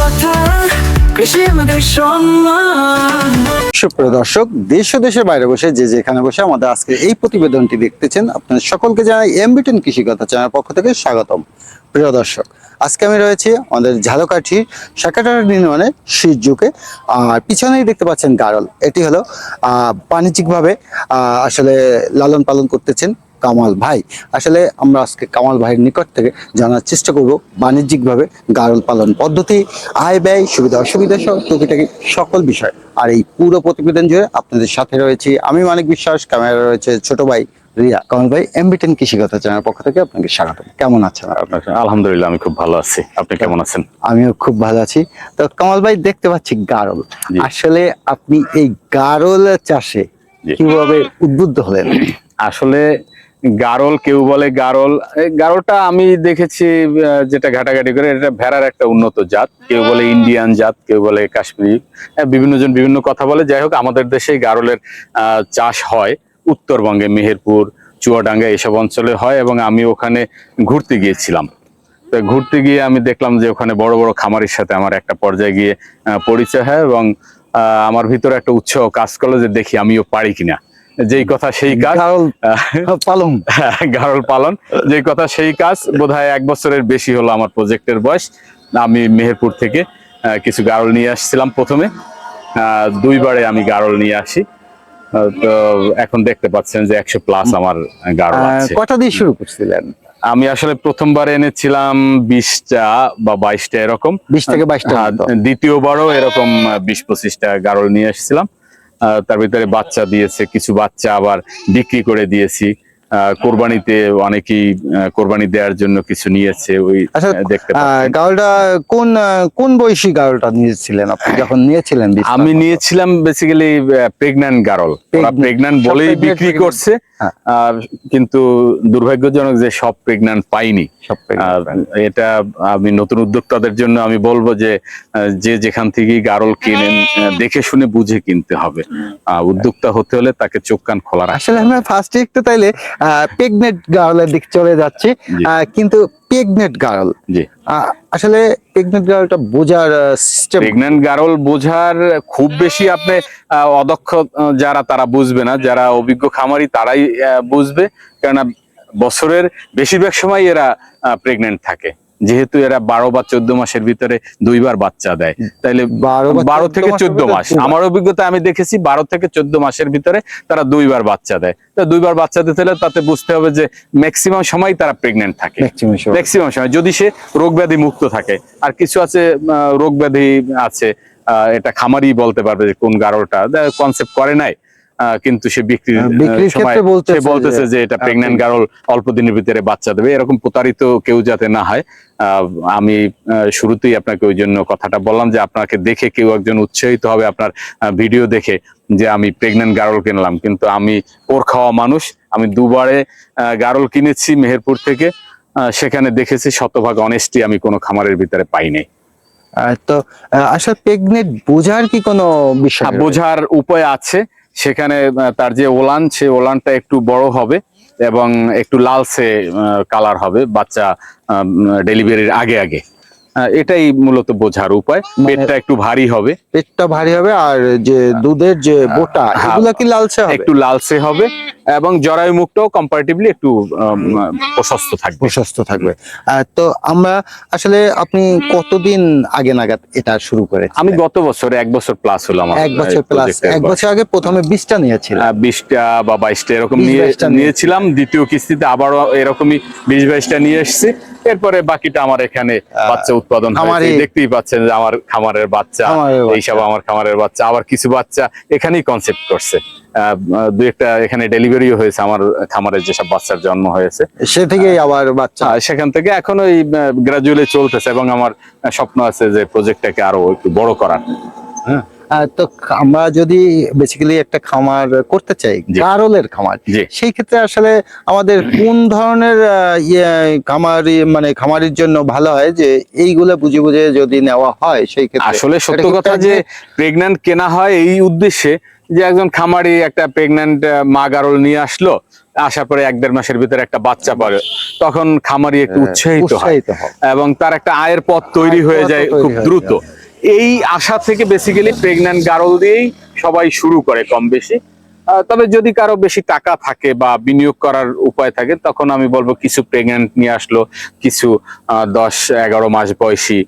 কথা কৃষি দর্শক, দেশ ও দেশের বাইরে বসে যে যেখানে বসে আমাদের আজকে এই প্রতিবেদনটি দেখতেছেন, আপনাদের সকলকে জানাই এমবিটেন কৃষিকথা চ্যানেল পক্ষ থেকে স্বাগতম। প্রিয় দর্শক, আজকে আমি রয়েছি আমাদের ঝালকাঠি শাকাটার নির্মাণে শিরজুকে আর পিছনেই দেখতে পাচ্ছেন গারল। এটি হলো বাণিজ্যিকভাবে আসলে লালন পালন করতেছেন কামাল ভাই। আসলে আমরা আজকে কামাল ভাইয়ের নিকট থেকে জানার চেষ্টা করব বাণিজ্যিকভাবে গারল পালন পদ্ধতি আয় ব্যয় সুবিধা অসুবিধা সহ টুকিটাকি সকল বিষয়। আর এই পুরো প্রতিবেদন জুড়ে আপনাদের সাথে রয়েছি আমি মানিক বিশ্বাস ক্যামেরা রয়েছে ছোট ভাই রিয়া। কামাল ভাই এমবিটেন কৃষিগত চ্যানেল পক্ষ থেকে আপনাকে স্বাগত কেমন আছেন আপনি? আপনাকে আলহামদুলিল্লাহ আমি খুব ভালো আছি। আপনি কেমন আছেন? আমিও খুব ভালো আছি। তো কামাল ভাই দেখতে পাচ্ছি গারল। আসলে আপনি এই গারল চাষে। কীভাবে উদ্বুদ্ধ হলেন? আসলে গারল কেউ বলে গারল। এই গারলটা আমি দেখেছি যেটা ঘাটাঘাটি করে এটা ভেড়ার একটা উন্নত জাত। কেউ বলে ইন্ডিয়ান জাত কেউ বলে কাশ্মীরি। হ্যাঁ, বিভিন্ন জন বিভিন্ন কথা বলে। যাই হোক আমাদের দেশে গারলের চাষ হয় উত্তরবঙ্গে মেহেরপুর চুয়াডাঙ্গা এসব অঞ্চলে হয় এবং আমি ওখানে ঘুরতে গিয়েছিলাম। তো ঘুরতে গিয়ে আমি দেখলাম যে ওখানে বড় বড় খামারির সাথে আমার একটা পর্যায়ে গিয়ে পরিচয় হয় এবং আমার ভিতরে একটা উৎসাহ কাজ করল যে দেখি আমিও পারি কিনা। যেই কথা সেই কাজ পালন গারল পালন যে কথা সেই কাজ বোধহয় এক বছরের বেশি হলো আমার প্রজেক্টের বয়স। আমি মেহেরপুর থেকে কিছু গারল নিয়ে আসছিলাম প্রথমে। দুইবারে আমি গারল নিয়ে আসি। তো এখন দেখতে পাচ্ছেন যে একশো প্লাস আমার গারল আছে। কটা দিয়ে শুরু করছিলেন? আমি আসলে প্রথমবার এনেছিলাম বিশটা বা বাইশটা এরকম। বিশ থেকে বাইশটা দ্বিতীয়বারও এরকম বিশ পঁচিশটা গারল নিয়ে এসেছিলাম। আহ, তার ভিতরে বাচ্চা দিয়েছে কিছু বাচ্চা আবার বিক্রি করে দিয়েছি। কোরবানিতে অনেকেই কোরবানি দেওয়ার জন্য কিছু নিয়েছে ওই আচ্ছা দেখতে গাউলটা কোন কোন বয়সী গাউলটা নিয়েছিলেন আপনি? যখন নিয়েছিলেন আমি নিয়েছিলাম বেসিক্যালি প্রেগন্যান্ট গারল প্রেগন্যান্ট বলেই বিক্রি করছে। হ্যাঁ। কিন্তু দুর্ভাগ্যজনক যে সব প্রেগন্যান্ট পাইনি। এটা আমি নতুন উদ্যোক্তাদের জন্য আমি বলব যে আহ, যে যেখান থেকে গারল কিনেন দেখে শুনে বুঝে কিনতে হবে। আহ, উদ্যোক্তা হতে হলে তাকে চোখ কান খোলা আসলে আমরা ফার্স্টে একটু তাইলে প্রেগনেন্ট গারলের দিক চলে যাচ্ছি। আহ, কিন্তু প্রেগনেন্ট গার্ল জি। আসলে প্রেগনেন্ট গার্লটা বোঝার সিস্টেম প্রেগনেন্ট গার্ল বোঝার খুব বেশি আপনি অদক্ষ যারা তারা বুঝবে না যারা অভিজ্ঞ খামারি তারাই বুঝবে। কেননা বছরের বেশিরভাগ সময় এরা প্রেগনেন্ট থাকে। যেহেতু এরা বারো বা চোদ্দ মাসের ভিতরে দুইবার বাচ্চা দেয়। তাইলে বারো বা বারো 14 থেকে চোদ্দ মাস। আমার অভিজ্ঞতা আমি দেখেছি বারো থেকে চোদ্দ মাসের ভিতরে তারা দুইবার বাচ্চা দেয়। তা দুইবার বাচ্চা দিতে হলে তাতে বুঝতে হবে যে ম্যাক্সিমাম সময় তারা প্রেগনেন্ট থাকে। ম্যাক্সিমাম সময়। যদি সে রোগ ব্যাধি মুক্ত থাকে। আর কিছু আছে রোগ ব্যাধি আছে আহ, এটা খামারি বলতে পারবে যে কোন গারলটা কনসেপ্ট করে নাই। কিন্তু সে বিক্রির হ্যাঁ, ক্ষেত্রে বলতেছে সে বলতেছে যে- এটা প্রেগন্যান্ট গারল অল্প দিনের ভিতরে বাচ্চা দেবে। এরকম প্রতারিত কেউ যাতে না হয় আমি শুরুতেই আপনাকে ওই জন্য কথাটা বললাম যে আপনাকে দেখে কেউ একজন উৎসাহিত হবে আপনার ভিডিও দেখে যে আমি প্রেগন্যান্ট গারল কিনলাম। কিন্তু আমি ওর খাওয়া মানুষ আমি দুবারে গারল কিনেছি মেহেরপুর থেকে সেখানে দেখেছি শতভাগ অনেস্টি আমি কোনো খামারের ভিতরে পাই নাই। তো আসলে প্রেগনেন্ট বোঝার কি কোনো বিষয় বোঝার উপায় আছে। সেখানে তার যে ওলান সে ওলানটা একটু বড় হবে এবং একটু লালসে কালার হবে বাচ্চা ডেলিভারির আগে আগে। এটাই মূলত বোঝার উপায়। মানে- পেটটা একটু ভারী হবে। পেটটা ভারী হবে আর যে দুধের যে বোটা হ্যাঁ, এগুলা কি লালসে হবে? একটু লালসে হবে। এবং জরায়ু মুখটাও কম্পারেটিভলি একটু প্রশস্ত থাকবে। প্রশস্ত থাকবে। আহ, তো আমরা আসলে আপনি কতদিন আগে নাগাদ এটা শুরু করে আমি গত বছর এক বছর প্লাস হলো আমার এক বছর প্লাস এক বছর আগে প্রথমে বিশটা নিয়েছিলেন। আহ, বিশটা বা বাইশটা এরকম নিয়ে নিয়েছিলাম দ্বিতীয় কিস্তিতে আবারও এরকমই বিশ বাইশটা নিয়ে এসেছি। এরপরে বাকিটা আমার এখানে বাচ্চা উৎপাদন। দেখতেই পাচ্ছেন যে আমার খামারের বাচ্চা এইসব আমার খামারের বাচ্চা আবার কিছু বাচ্চা এখানেই কনসেপ্ট করছে। দু একটা এখানে ডেলিভারিও হয়েছে আমার খামারের যেসব বাচ্চার জন্ম হয়েছে। সে থেকেই আবার বাচ্চা। সেখান থেকে এখন ওই গ্রাজুয়ালি চলতেছে এবং আমার স্বপ্ন আছে যে প্রজেক্টটাকে আরও একটু বড় করার। আহ, তো আমরা যদি বেসিক্যালি একটা খামার করতে চাই। গারলের খামার সেই ক্ষেত্রে আসলে আমাদের কোন ধরনের ইয়ে খামারি মানে খামারির জন্য ভালো হয় যে এইগুলো বুঝে বুঝে যদি নেওয়া হয় সেই ক্ষেত্রে? আসলে সত্য কথা যে প্রেগন্যান্ট কেনা হয় এই উদ্দেশ্যে যে একজন খামারি একটা প্রেগন্যান্ট মা গারল নিয়ে আসলো আসার পরে এক দেড় মাসের ভিতরে একটা বাচ্চা পড়ে। তখন খামারি একটু উৎসাহিত হয়। এবং তার একটা আয়ের পথ তৈরি হয়ে যায় খুব দ্রুত। এই আশা থেকে বেসিক্যালি প্রেগন্যান্ট গারল দিয়েই সবাই শুরু করে কম বেশি। তবে যদি কারও বেশি টাকা থাকে বা বিনিয়োগ করার উপায় থাকে তখন আমি বলব কিছু প্রেগন্যান্ট নিয়ে আসলো কিছু দশ এগারো মাস বয়সী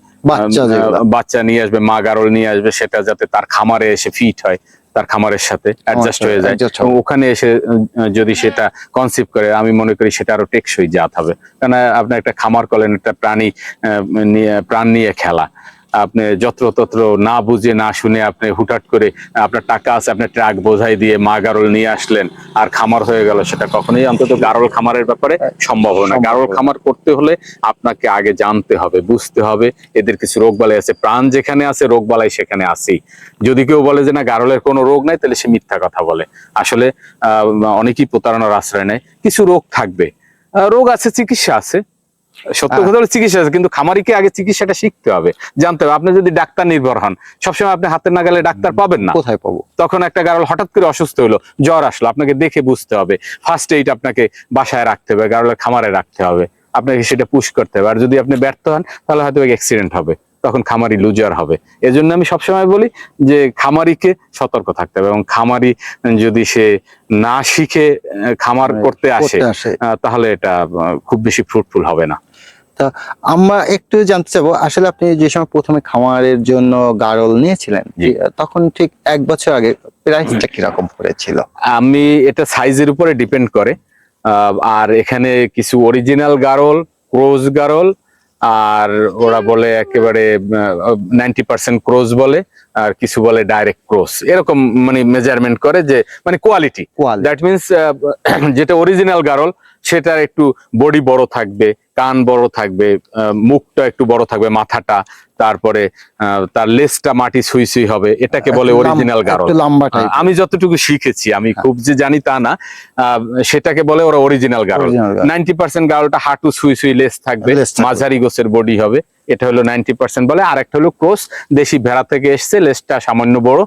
বাচ্চা নিয়ে আসবে মা গারল নিয়ে আসবে সেটা যাতে তার খামারে এসে ফিট হয়। তার খামারের সাথে অ্যাডজাস্ট হয়ে যায়। ওখানে এসে যদি সেটা কনসিভ করে আমি মনে করি সেটা আরও টেকসই জাত হবে। কারণ আপনি একটা খামার করলেন একটা প্রাণী আহ, নিয়ে প্রাণ নিয়ে খেলা। আপনি যত্র তত্র না বুঝে না শুনে আপনি হুটহাট করে আপনার টাকা আছে আপনি ট্রাক বোঝাই দিয়ে মা গারল নিয়ে আসলেন আর খামার হয়ে গেল সেটা কখনোই অন্তত গারল খামারের ব্যাপারে সম্ভব হবে না। গারল খামার করতে হলে আপনাকে আগে জানতে হবে বুঝতে হবে এদের কিছু রোগ বালাই আছে প্রাণ যেখানে আছে রোগ বালাই সেখানে আছেই। যদি কেউ বলে যে না গারলের কোনো রোগ নাই তাহলে সে মিথ্যা কথা বলে। আসলে আহ, অনেকেই প্রতারণার আশ্রয় নেয়। কিছু রোগ থাকবে। রোগ আছে চিকিৎসা আছে সত্য হ্যাঁ। কথা হলো চিকিৎসা আছে কিন্তু খামারিকে আগে চিকিৎসাটা শিখতে হবে জানতে হবে। আপনি যদি ডাক্তার নির্ভর হন সবসময় আপনি হাতের নাগালে ডাক্তার পাবেন না। কোথায় পাবো? তখন একটা গারল হঠাৎ করে অসুস্থ হলো জ্বর আসলো আপনাকে দেখে বুঝতে হবে। ফার্স্ট এইড আপনাকে বাসায় রাখতে হবে গারলের খামারে রাখতে হবে। আপনাকে সেটা পুশ করতে হবে। আর যদি আপনি ব্যর্থ হন তাহলে হয়তো অ্যাক্সিডেন্ট হবে। তখন খামারি লুজার হবে। এজন্য আমি সবসময় বলি যে খামারিকে সতর্ক থাকতে হবে এবং খামারি যদি সে না শিখে খামার করতে আসে তাহলে এটা খুব বেশি ফ্রুটফুল হবে না। আমরা একটু জানতে চাবো আসলে আপনি যে সময় প্রথমে খামারের জন্য গারল নিয়েছিলেন। তখন ঠিক এক বছর আগে প্রাইসটা কীরকম পড়েছিল? আমি এটা সাইজের উপরে ডিপেন্ড করে। আহ, আর এখানে কিছু অরিজিনাল গারল ক্রোজ গারল আর ওরা বলে একেবারে নাইনটি পার্সেন্ট ক্রোজ বলে। আর কিছু বলে ডাইরেক্ট ক্রোজ এরকম মানে মেজারমেন্ট করে যে মানে কোয়ালিটি দ্যাট মিনস যেটা অরিজিনাল গারল সেটা একটু বডি বড় থাকবে কান বড় থাকবে মুখটা একটু বড় থাকবে মাথাটা তারপরে তার লেজটা মাটি সুই সুই হবে এটাকে বলে অরিজিনাল গারল। আমি যতটুকু শিখেছি আমি হ্যাঁ। খুব যে জানি তা না আহ, সেটাকে বলে ওরা অরিজিনাল গারল। নাইনটি পার্সেন্ট গারলটা হাঁটু সুই সুই লেস থাকবে থাকবে। মাঝারি গোছের বডি হবে। এটা হলো নাইনটি পার্সেন্ট বলে আর একটা হলো ক্রোস দেশি ভেড়া থেকে এসছে লেসটা সামান্য বড়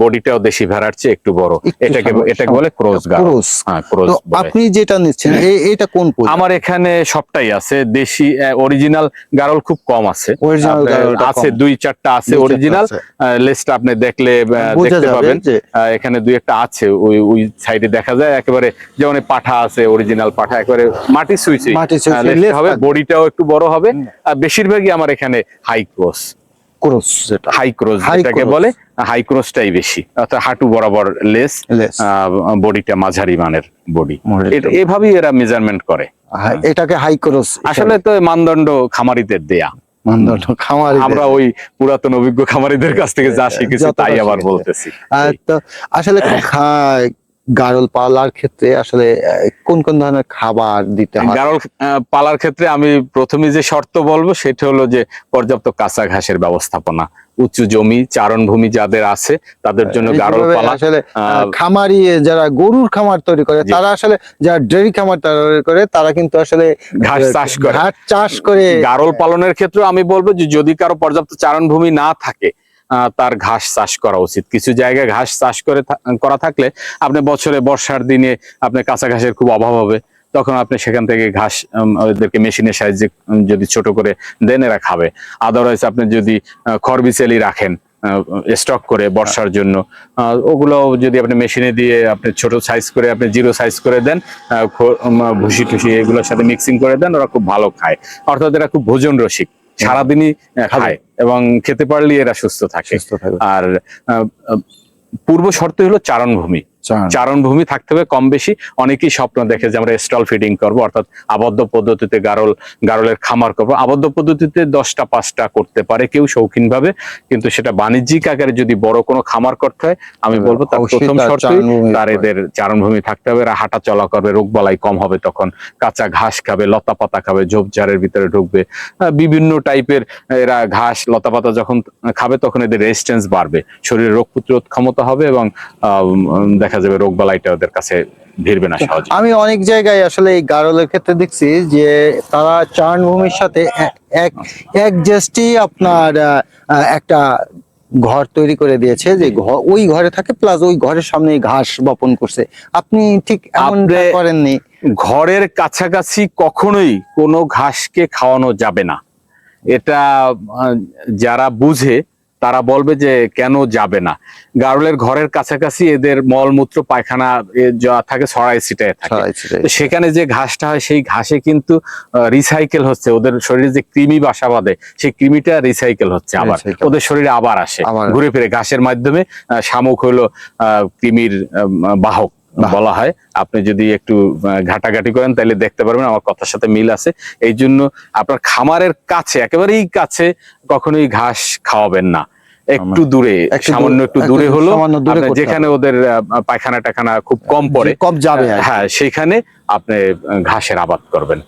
বডিটাও দেশি ভেড়ার চেয়ে একটু বড়। এটাকে এটাকে বলে ক্রোস ক্রোস। ক্রোস আপনি যেটা নিচ্ছেন এটা কোন আমার এখানে সবটাই আছে দেশি অরিজিনাল গারল খুব কম আছে। আছে দুই চারটা আছে অরিজিনাল। লেসটা আপনি দেখলে দেখতে পাবেন। এখানে দুই একটা আছে ওই ওই সাইডে দেখা যায়। একেবারে যেমন পাঠা আছে অরিজিনাল পাঠা একেবারে মাটি সুইচি হবে। বডিটাও একটু বড় হবে। আর বেশিরভাগই আমার এখানে হাই ক্রস ক্রোস যেটা। হাই ক্রস যেটাকে বলে হাই ক্রসটাই বেশি। অর্থাৎ হাঁটু বরাবর লেস বডিটা মাঝারি মানের বডি এভাবেই এরা মেজারমেন্ট করে। হ্যাঁ, এটাকে হাই ক্রস আসলে তো মানদণ্ড খামারিদের দেয়া। মানদণ্ড খামারি আমরা ওই পুরাতন অভিজ্ঞ খামারিদের কাছ থেকে যা শিখেছি তাই আবার বলতেছি। তো আসলে গারল পালার ক্ষেত্রে আসলে কোন কোন ধরনের খাবার দিতে হয়? গারল পালার ক্ষেত্রে আমি প্রথমে যে শর্ত বলব সেটা হলো যে পর্যাপ্ত কাঁচা ঘাসের ব্যবস্থাপনা। উঁচু জমি চারণভূমি যাদের আছে তাদের জন্য গারল পালা আসলে খামারি যারা গরুর খামার তৈরি করে তারা আসলে যারা ডেয়ারি খামার তৈরি করে তারা কিন্তু আসলে ঘাস চাষ করে। ঘাস চাষ করে গারল পালনের ক্ষেত্রে আমি বলব যে যদি কারও পর্যাপ্ত চারণভূমি না থাকে তার ঘাস চাষ করা উচিত। কিছু জায়গায় ঘাস চাষ করে করা থাকলে আপনি বছরে বর্ষার দিনে আপনার কাঁচা ঘাসের খুব অভাব হবে। তখন আপনি সেখান থেকে ঘাস ওদেরকে মেশিনের সাহায্যে যদি ছোট করে দেন এরা খাবে আদারওয়াইজ আপনি যদি আহ, খড়বিচেলি রাখেন স্টক করে বর্ষার জন্য আহ, ওগুলো যদি আপনি মেশিনে দিয়ে আপনি ছোট সাইজ করে আপনি জিরো সাইজ করে দেন আহ, ভুসি টুসি এগুলোর সাথে মিক্সিং করে দেন ওরা খুব ভালো খায়। অর্থাৎ এরা খুব ভোজন রসিক সারাদিনই খায় এবং খেতে পারলে এরা সুস্থ থাকে। আর পূর্ব শর্ত হলো চারণভূমি। চারণভূমি থাকতে হবে কম বেশি। অনেকেই স্বপ্ন দেখে যে আমরা স্টল ফিডিং করব অর্থাৎ আবদ্ধ পদ্ধতিতে গারল গারলের খামার করব। আবদ্ধ পদ্ধতিতে দশটা পাঁচটা করতে পারে কেউ শৌখিন ভাবে কিন্তু সেটা বাণিজ্যিক আকারে যদি বড় কোনো খামার করতে হয় আমি বলব তার প্রথম তার শর্তই তার এদের চারণভূমি থাকতে হবে। এরা হাঁটা চলা করবে রোগ বালাই কম হবে তখন। কাঁচা ঘাস খাবে লতা পাতা খাবে ঝোপঝাড়ের ভিতরে ঢুকবে। বিভিন্ন টাইপের এরা ঘাস লতা পাতা যখন খাবে তখন এদের রেজিস্ট্যান্স বাড়বে। শরীরে রোগ প্রতিরোধ ক্ষমতা হবে এবং আহ, উম, দেখা যাবে রোগ বালাইটা ওদের কাছে ভিড়বে না সহজে। আমি অনেক জায়গায় আসলে এই গারলের ক্ষেত্রে দেখছি যে তারা চারণভূমির সাথে এক এক জাস্টই আপনার একটা ঘর তৈরি করে দিয়েছে যে ঘর ওই ঘরে থাকে প্লাস ওই ঘরের সামনে ঘাস বপন করছে। আপনি ঠিক আপনি- করেননি। ঘরের কাছাকাছি কখনোই কোনো ঘাসকে খাওয়ানো যাবে না। এটা যারা বুঝে তারা বলবে যে কেন যাবে না। গারলের ঘরের কাছাকাছি এদের মলমূত্র পায়খানা যা থাকে ছড়াই ছিটায় থাকে। সেখানে যে ঘাসটা হয় সেই ঘাসে কিন্তু রিসাইকেল হচ্ছে। ওদের শরীরে যে কৃমি বাসা বাঁধে সেই কৃমিটা রিসাইকেল হচ্ছে আবার। ওদের শরীরে আবার আসে। ঘুরে ফিরে ঘাসের মাধ্যমে শামুক হলো আহ, কৃমির বাহক বলা হয়। আপনি যদি একটু ঘাটাঘাটি করেন তাহলে দেখতে পারবেন আমার কথার সাথে মিল আছে। এই জন্য আপনার খামারের কাছে একেবারেই কাছে কখনোই ঘাস খাওয়াবেন না। একটু দূরে সামান্য একটু দূরে হলো যেখানে ওদের পায়খানা টাখানা খুব কম পড়ে কম যাবে হ্যাঁ সেখানে আপনি ঘাসের আবাদ করবেন।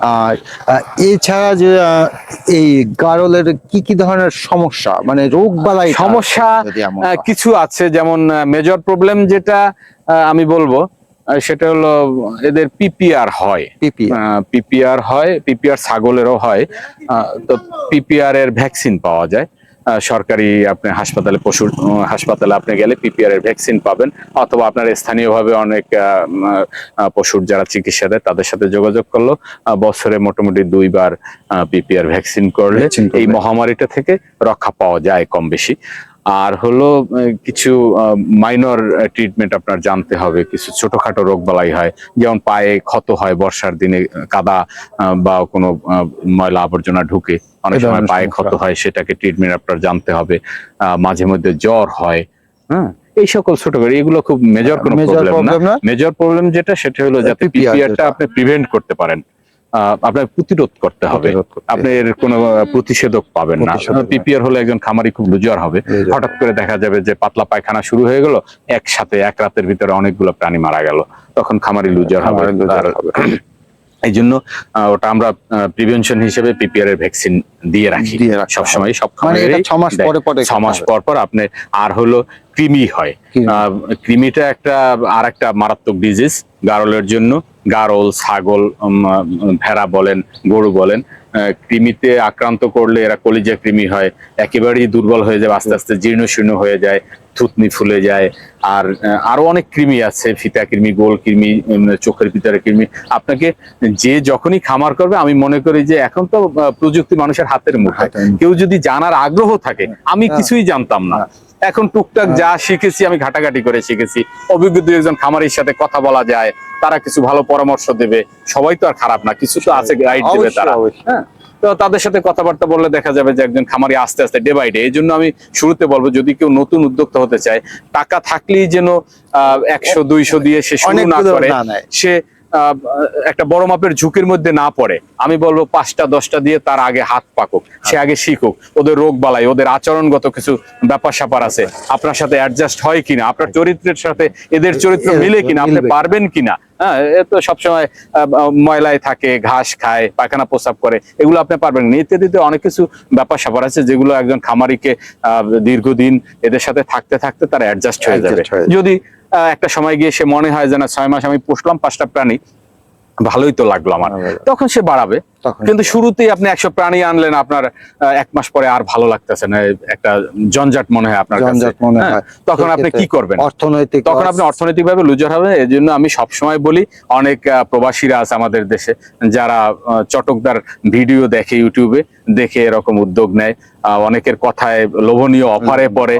আর এছাড়া যে এই গারলের কি কি ধরনের সমস্যা? মানে রোগ বালাই সমস্যা হয়। কিছু আছে যেমন মেজর প্রবলেম যেটা আমি বলব সেটা হলো এদের পিপিআর হয়। পিপি পিপিআর হয় পিপিআর ছাগলেরও হয়। তো পিপিআর এর ভ্যাকসিন পাওয়া যায়। সরকারি আপনি হাসপাতালে পশু হাসপাতালে আপনি গেলে পিপিআর এর ভ্যাকসিন পাবেন অথবা আপনার স্থানীয়ভাবে অনেক পশুর যারা চিকিৎসা দেয় তাদের সাথে যোগাযোগ করল বছরে মোটামুটি দুইবার পিপিআর ভ্যাকসিন করলে। এই মহামারীটা থেকে রক্ষা পাওয়া যায় কম বেশি আর হলো কিছু মাইনর ট্রিটমেন্ট আপনার জানতে হবে। কিছু ছোটখাটো রোগ বালাই হয় যেমন পায়ে ক্ষত হয় বর্ষার দিনে কাদা বা কোনো ময়লা আবর্জনা ঢুকে অনেক সময় পায়ে ক্ষত হয় সেটাকে ট্রিটমেন্ট আপনার জানতে হবে। আহ, মাঝে মধ্যে জ্বর হয় হ্যাঁ? এই সকল ছোট করে এগুলো খুব মেজর কোনো প্রবলেম না। মেজর প্রবলেম যেটা সেটা হলো যাতে পিপিআরটা আপনি প্রিভেন্ট করতে পারেন। আপনার প্রতিরোধ করতে হবে। আপনার করতে। আপনি এর কোনো প্রতিষেধক পাবেন না। পিপিআর হলে একজন খামারি খুব লুজার হবে। হঠাৎ করে দেখা যাবে যে পাতলা পায়খানা শুরু হয়ে গেল একসাথে এক রাতের ভিতরে অনেকগুলো প্রাণী মারা গেল। তখন খামারি লুজার হবে। এই জন্য ওটা আমরা প্রিভেনশন হিসেবে পিপিআর এর ভ্যাকসিন দিয়ে রাখি। সবসময় সব মানে এটা খামারেরই ছ মাস পরে পরে ছ মাস পর পর আপনি আর হলো কৃমি হয়। কৃমিটা একটা আর একটা মারাত্মক ডিজিজ গারলের জন্য। গারল ছাগল ভেড়া বলেন গরু বলেন আহ, কৃমিতে আক্রান্ত করলে এরা কলিজা কৃমি হয়। একেবারেই দুর্বল হয়ে যায় আস্তে আস্তে জীর্ণ শীর্ণ হয়ে যায়। থুতনি ফুলে যায় আর আরও অনেক কৃমি আছে ফিতা কৃমি গোল কৃমি চোখের ভিতরে কৃমি। আপনাকে যে যখনই খামার করবে আমি মনে করি যে এখন তো প্রযুক্তি মানুষের হাতের মুঠোয়। কেউ যদি জানার আগ্রহ থাকে আমি হ্যাঁ। কিছুই জানতাম না। এখন টুকটাক যা শিখেছি আমি ঘাটাঘাটি করে শিখেছি। অভিজ্ঞ দুই একজন খামারের সাথে কথা বলা যায় তারা কিছু ভালো পরামর্শ দেবে। সবাই তো আর খারাপ না কিছু তো আছে গাইড দেবে তারা। হ্যাঁ। তো তাদের সাথে কথাবার্তা বললে দেখা যাবে যে একজন খামারি আস্তে আস্তে ডে বাই ডে এই জন্য আমি শুরুতে বলব যদি কেউ নতুন উদ্যোক্তা হতে চায় টাকা থাকলেই যেন আহ, একশো দুইশো দিয়ে সে শুরু না করে সে একটা বড় মাপের ঝুঁকির মধ্যে না পড়ে আমি বলব পাঁচটা দশটা দিয়ে তার আগে হাত পাকুক সে আগে শিখুক ওদের রোগ বালাই ওদের আচরণগত কিছু ব্যাপার স্যাপার আছে আপনার সাথে অ্যাডজাস্ট হয় কিনা আপনার চরিত্রের সাথে এদের চরিত্র মিলে কিনা আপনি পারবেন কিনা হ্যাঁ এ তো সবসময় ময়লায় থাকে ঘাস খায় পায়খানা প্রসাব করে এগুলো আপনি পারবেন না। ইত্যাদিতে অনেক কিছু ব্যাপার স্যাপার আছে যেগুলো একজন খামারিকে আহ, দীর্ঘদিন এদের সাথে থাকতে থাকতে তারা অ্যাডজাস্ট হয়ে যাবে। যদি আহ, একটা সময় গিয়ে সে মনে হয় যে না ছয় মাস আমি পুষলাম পাঁচটা প্রাণী ভালোই তো লাগল আমার। তখন সে বাড়াবে। কিন্তু শুরুতেই আপনি একশো প্রাণী আনলেন আপনার এক মাস পরে আর ভালো লাগতেছে না একটা জঞ্জাট মনে হয় আপনার জঞ্জাট মনে হ্যাঁ, হয়। তখন আপনি কি করবেন? অর্থনৈতিক তখন আপনি অর্থনৈতিক ভাবে লুজার হবে এই জন্য আমি সবসময় বলি অনেক প্রবাসীরা আছে আমাদের দেশে যারা চটকদার ভিডিও দেখে ইউটিউবে দেখে এরকম উদ্যোগ নেয় আহ, অনেকের কথায় লোভনীয় অফারে পরে।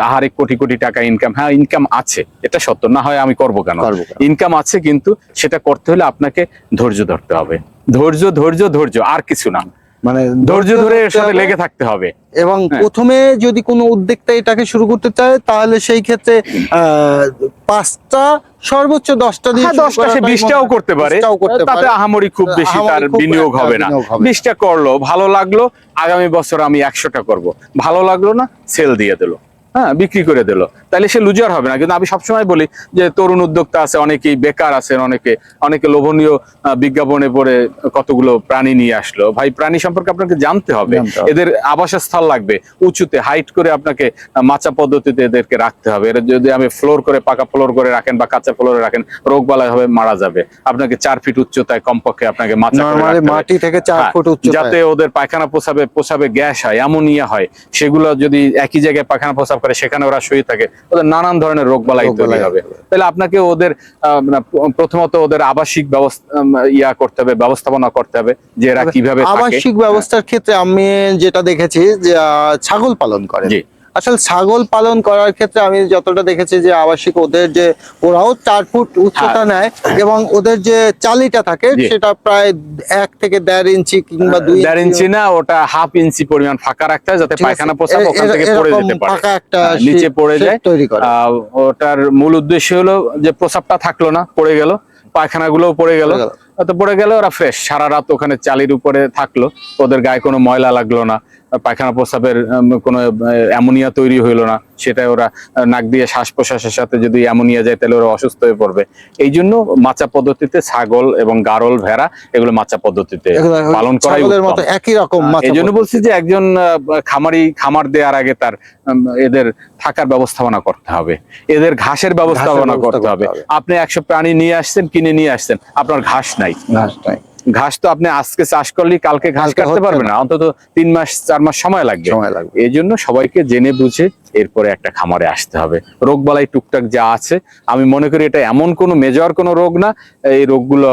আহারে কোটি কোটি টাকা ইনকাম হ্যাঁ ইনকাম আছে এটা সত্য না হয় আমি করব কেন? করব কেন? ইনকাম আছে কিন্তু সেটা করতে হলে আপনাকে ধৈর্য ধরতে হবে। ধৈর্য ধৈর্য ধৈর্য আর কিছু না। মানে ধৈর্য ধরে এর সাথে লেগে থাকতে হবে। এবং হ্যাঁ। প্রথমে যদি কোনো উদ্যোক্তা এটাকে শুরু করতে চায় তাহলে সেই ক্ষেত্রে আহ, পাঁচটা সর্বোচ্চ দশটা দিয়ে হ্যাঁ দশটা সে বিশটাও করতে পারে। করতে তাতে। আহামরি খুব বেশি তার বিনিয়োগ হবে না। বিশটা করল ভালো লাগল আগামী বছর আমি একশোটা করব। ভালো লাগল না সেল দিয়ে দিল। হ্যাঁ বিক্রি করে দিল। তাহলে সে লুজার হবে না। কিন্তু আমি সবসময় বলি যে তরুণ উদ্যোক্তা আছে অনেকেই বেকার আছেন অনেকে অনেকে লোভনীয় বিজ্ঞাপনে পড়ে কতগুলো প্রাণী নিয়ে আসলো। ভাই প্রাণী সম্পর্কে আপনাকে জানতে হবে। এদের আবাসস্থল লাগবে। উঁচুতে হাইট করে আপনাকে মাচা পদ্ধতিতে এদেরকে রাখতে হবে। এরা যদি আমি ফ্লোর করে পাকা ফ্লোর করে রাখেন বা কাঁচা ফ্লোরে রাখেন রোগ বালাই হবে মারা যাবে। আপনাকে চার ফিট উচ্চতায় কমপক্ষে আপনাকে মাচা। মাটি থেকে চার হ্যাঁ, ফুট উচ্চ যাতে ওদের পায়খানা পোষাবে পোষাবে গ্যাস হয় অ্যামোনিয়া হয়। সেগুলো যদি একই জায়গায় পায়খানা প্রসাব করে সেখানে ওরা শুয়ে থাকে। ওদের নানান ধরনের রোগ বালাই তৈরি হবে। তাহলে আপনাকে ওদের আহ, মানে প্রথমত ওদের আবাসিক ব্যবস্থা ইয়া করতে হবে ব্যবস্থাপনা করতে হবে যে এরা কীভাবে আবাসিক ব্যবস্থার ক্ষেত্রে আমি যেটা দেখেছি যে ছাগল পালন করে জি। আসলে ছাগল পালন করার ক্ষেত্রে আমি যতটা দেখেছি যে আবাসিক ওদের যে ওরাও চার ফুট উচ্চতা নেয় এবং ওদের যে চালিটা থাকে হ্যাঁ। সেটা প্রায় এক থেকে দেড় ইঞ্চি কিংবা দুই দেড় ইঞ্চি না ওটা হাফ ইঞ্চি পরিমাণ ফাঁকা রাখতে হয় যাতে পায়খানা এ- ওখান থেকে পড়ে যেতে পারে। ফাঁকা একটা হ্যাঁ, নিচে পড়ে যায়। তৈরি করে। ওটার মূল উদ্দেশ্য হলো যে প্রসাবটা থাকল না পড়ে গেল পায়খানা গুলো পড়ে গেল। পড়ে গেল। পড়ে গেলে ওরা ফ্রেশ সারা রাত ওখানে চালির উপরে থাকল। ওদের গায়ে কোনো ময়লা লাগল না। পায়খানা প্রস্রাবের কোনো অ্যামোনিয়া তৈরি হইল না। সেটা ওরা নাক দিয়ে শ্বাস প্রশ্বাসের সাথে যদি অ্যামোনিয়া যায় তাহলে ওরা অসুস্থ হয়ে পড়বে। এই জন্য মাচা পদ্ধতিতে ছাগল এবং গারল ভেড়া এগুলো মাচা পদ্ধতিতে পালন করাই মতো একই রকম এই জন্য বলছি যে একজন খামারি খামার দেওয়ার আগে তার এদের থাকার ব্যবস্থাপনা করতে হবে। এদের ঘাসের ব্যবস্থাপনা করতে হবে। করতে হবে। আপনি একশো প্রাণী নিয়ে আসছেন কিনে নিয়ে আসছেন আপনার ঘাস নাই। ঘাস নাই। ঘাস তো আপনি আজকে চাষ করলে কালকে ঘাস কাটতে পারবে পারবেন না। অন্তত তিন মাস চার মাস সময় লাগবে। সময় লাগবে। এই জন্য সবাইকে জেনে বুঝে এরপরে একটা খামারে আসতে হবে। রোগ বালাই টুকটাক যা আছে আমি মনে করি এটা এমন কোনো মেজর কোনো রোগ না এই রোগগুলো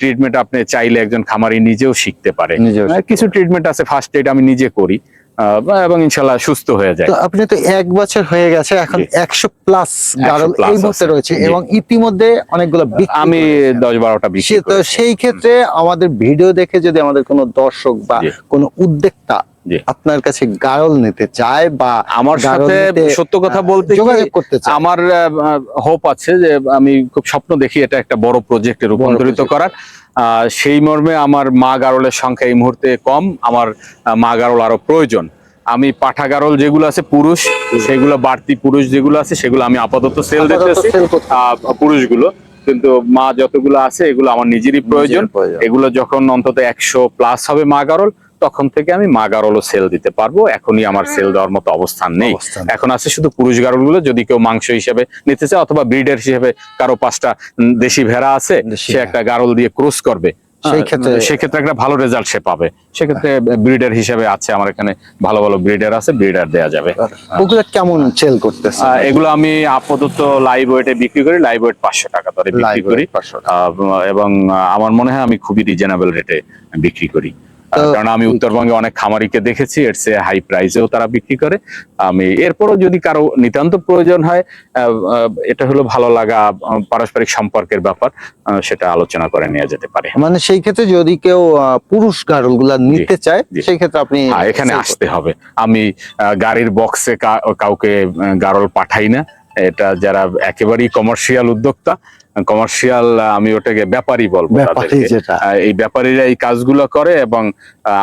ট্রিটমেন্ট আপনি চাইলে একজন খামারি নিজেও শিখতে পারে। কিছু ট্রিটমেন্ট আছে ফার্স্ট এড আমি নিজে করি। এবং ইনশাল্লাহ সুস্থ হয়ে যায়। আপনি তো এক বছর হয়ে গেছে এখন একশো প্লাস গারল এই মুহূর্তে রয়েছে এবং ইতিমধ্যে অনেকগুলো আমি দশ বারোটা সে- তো সেই ক্ষেত্রে আমাদের ভিডিও দেখে যদি আমাদের কোনো দর্শক বা কোনো উদ্যোক্তা। আপনার কাছে গারল নিতে চায় বা আমার সাথে সত্য কথা বলতে যোগাযোগ করতে চায়। আমার হোপ আছে যে আমি খুব স্বপ্ন দেখি এটা একটা বড় প্রজেক্টে রূপান্তরিত করার। সেই মর্মে আমার মা গারলের সংখ্যা এই মুহূর্তে কম আমার মা গারল আরও প্রয়োজন। আমি পাঠা গারল যেগুলো আছে পুরুষ সেগুলো বাড়তি পুরুষ যেগুলো আছে সেগুলো আমি আপাতত সেল দিতেছি পুরুষগুলো। কিন্তু মা যতগুলো আছে এগুলো আমার নিজেরই প্রয়োজন। এগুলো যখন অন্তত একশো প্লাস হবে মা গারল তখন থেকে আমি মা গারলও সেল দিতে পারব। এখনই আমার সেল দেওয়ার মতো অবস্থান নেই। এখন আছে শুধু পুরুষ গারলগুলো যদি কেউ মাংস হিসেবে নিতে চায় অথবা ব্রিডার হিসেবে কারও পাঁচটা দেশি ভেড়া আছে সে একটা গারল দিয়ে ক্রস করবে। সেই হ্যাঁ, ক্ষেত্রে- সেক্ষেত্রে একটা ভালো রেজাল্ট সে পাবে। সেক্ষেত্রে ব্রিডার হিসেবে আছে আমার এখানে ভালো ভালো ব্রিডার আছে ব্রিডার দেওয়া যাবে। ওগুলো কেমন সেল করতেছে? এগুলো আমি আপাতত লাইভ ওয়েটে বিক্রি করি লাইভ ওয়েট পাঁচশো টাকা দরে বিক্রি Live করি 500 টাকা। আহ, এবং আমার মনে হয় আমি খুবই রিজনেবল রেটে বিক্রি করি। কারণ আমি উত্তরবঙ্গে অনেক খামারিকে দেখেছি এর চেয়ে হাই প্রাইসেও তারা বিক্রি করে। আমি এরপরও যদি কারও নিতান্ত প্রয়োজন হয় এটা হলো ভালো লাগা পারস্পরিক সম্পর্কের ব্যাপার সেটা আলোচনা করে নেওয়া যেতে পারে। মানে সেই ক্ষেত্রে যদি কেউ পুরুষ গারলগুলা নিতে চায় সেই ক্ষেত্রে আপনি হ্যাঁ, এখানে আসতে হবে। আমি গাড়ির বক্সে কাউকে গারল পাঠাই না। এটা যারা একেবারেই কমার্শিয়াল উদ্যোক্তা কমার্শিয়াল আমি ওটাকে ব্যাপারী বলব এই ব্যাপারীরা এই কাজগুলো করে এবং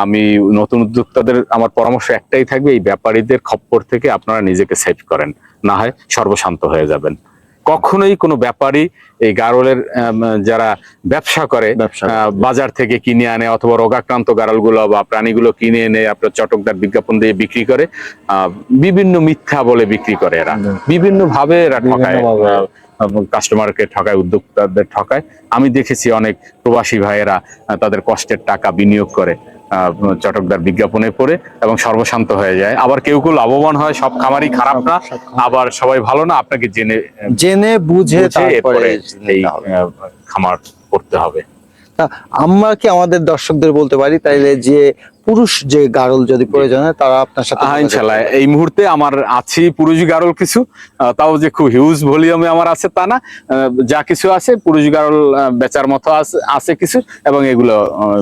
আমি নতুন উদ্যোক্তাদের আমার পরামর্শ একটাই থাকবে এই ব্যাপারীদের খপ্পর থেকে আপনারা নিজেকে সেভ করেন। না হয় সর্বশান্ত হয়ে যাবেন। কখনোই কোনো ব্যাপারী এই গারলের যারা ব্যবসা করে বাজার থেকে কিনে আনে অথবা রোগাক্রান্ত গারালগুলো বা প্রাণীগুলো কিনে এনে আপনার চটকদার বিজ্ঞাপন দিয়ে বিক্রি করে আহ, বিভিন্ন মিথ্যা বলে বিক্রি করে এরা। বিভিন্ন ভাবে এরা ঠকায়। বিভিন্নভাবে। কাস্টমারকে ঠকায় উদ্যোক্তাদের ঠকায়। আমি দেখেছি অনেক প্রবাসী ভাইয়েরা তাদের কষ্টের টাকা বিনিয়োগ করে আহ, চটকদার বিজ্ঞাপনে পড়ে এবং সর্বশান্ত হয়ে যায়। আবার কেউ কেউ লাভবান হয় সব খামারই খারাপ না আবার সবাই ভালো না আপনাকে জেনে জেনে বুঝে তারপরে খামার করতে হবে। আমরা কি আমাদের দর্শকদের বলতে পারি? তাইলে যে পুরুষ যে গারল যদি প্রয়োজন হয় তারা আপনার সাথে ইনশাল্লাহ এই মুহূর্তে আমার আছে পুরুষ গারল কিছু তাও যে খুব হিউজ ভলিউমে আমার আছে তা না যা কিছু আছে পুরুষ গারল বেচার মতো আছে আছে কিছু এবং এগুলো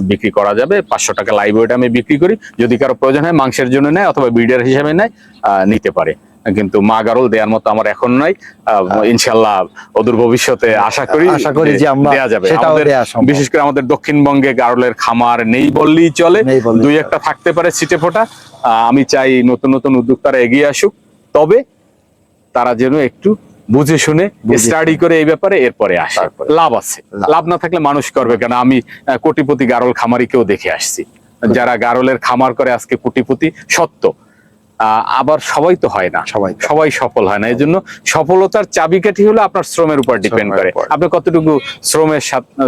বিক্রি করা যাবে। পাঁচশো টাকা লাইভ ওয়েট আমি বিক্রি করি। যদি কারও প্রয়োজন হয় মাংসের জন্য নেয় অথবা বিডার হিসেবে নেয় আহ, নিতে পারে। কিন্তু মা গারল দেওয়ার মতো আমার এখন নাই। আহ, ইনশাল্লাহ অদূর ভবিষ্যতে আশা করি আশা করি যে আমরা দেয়া যাবে। আমাদের বিশেষ করে আমাদের দক্ষিণবঙ্গে গারলের খামার নেই বললেই চলে। দুই একটা থাকতে পারে ছিটে ফোটা। আমি চাই নতুন নতুন উদ্যোক্তারা এগিয়ে আসুক। তবে তারা যেন একটু বুঝে শুনে স্টাডি করে এই ব্যাপারে এরপরে আসে। লাভ আছে। লাভ। না থাকলে মানুষ করবে কেন? আমি কোটিপতি গারল খামারিকেও দেখে আসছি। যারা গারলের খামার করে আজকে কোটিপতি সত্য। আবার সবাই তো হয় না। সবাই সবাই সফল হয় না। এই জন্য সফলতার চাবিকাঠি হলো আপনার শ্রমের উপর ডিপেন্ড করে। আপনি কতটুকু শ্রমের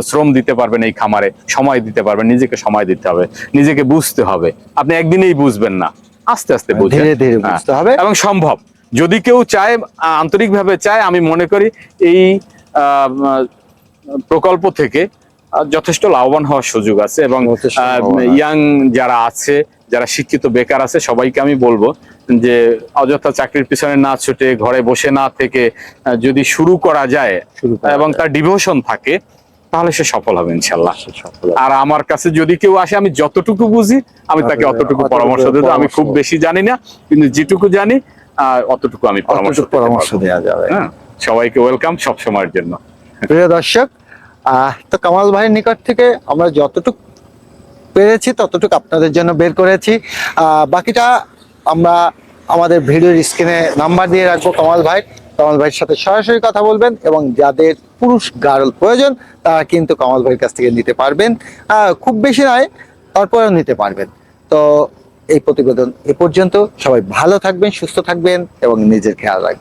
শ্রম দিতে পারবেন এই খামারে সময় দিতে পারবেন নিজেকে সময় দিতে হবে নিজেকে বুঝতে হবে। আপনি একদিনেই বুঝবেন না। আস্তে আস্তে ধীরে হ্যাঁ। বুঝতে হবে। এবং সম্ভব। যদি কেউ চায় আন্তরিক ভাবে চায় আমি মনে করি এই প্রকল্প থেকে যথেষ্ট লাভবান হওয়ার সুযোগ আছে এবং ইয়াং যারা আছে যারা শিক্ষিত বেকার আছে সবাইকে আমি বলব যে অযথা চাকরির পিছনে না ছুটে ঘরে বসে না থেকে যদি শুরু করা যায় এবং তার ডিভোশন থাকে তাহলে সে সফল হবে ইনশাল্লাহ আর আমার কাছে যদি কেউ আসে আমি যতটুকু বুঝি আমি তাকে অতটুকু পরামর্শ দেবো। আমি খুব বেশি জানি না কিন্তু যেটুকু জানি আহ, অতটুকু আমি পরামর্শ পরামর্শ দেওয়া যাবে। হ্যাঁ সবাইকে ওয়েলকাম সব সময়ের জন্য। প্রিয় দর্শক আহ, তো কামাল ভাইয়ের নিকট থেকে আমরা যতটুকু পেরেছি, ততটুকু আপনাদের জন্য বের করেছি। বাকিটা আমরা আমাদের ভিডিওর স্ক্রিনে নাম্বার দিয়ে রাখব কামাল ভাই। কামাল ভাইয়ের সাথে সরাসরি কথা বলবেন এবং যাদের পুরুষ গার্ল প্রয়োজন, তারা কিন্তু কামাল ভাইয়ের কাছ থেকে নিতে পারবেন। খুব বেশি নয়, তারপরেও নিতে পারবেন। তো এই প্রতিবেদন এ পর্যন্ত। সবাই ভালো থাকবেন, সুস্থ থাকবেন এবং নিজের খেয়াল রাখবেন।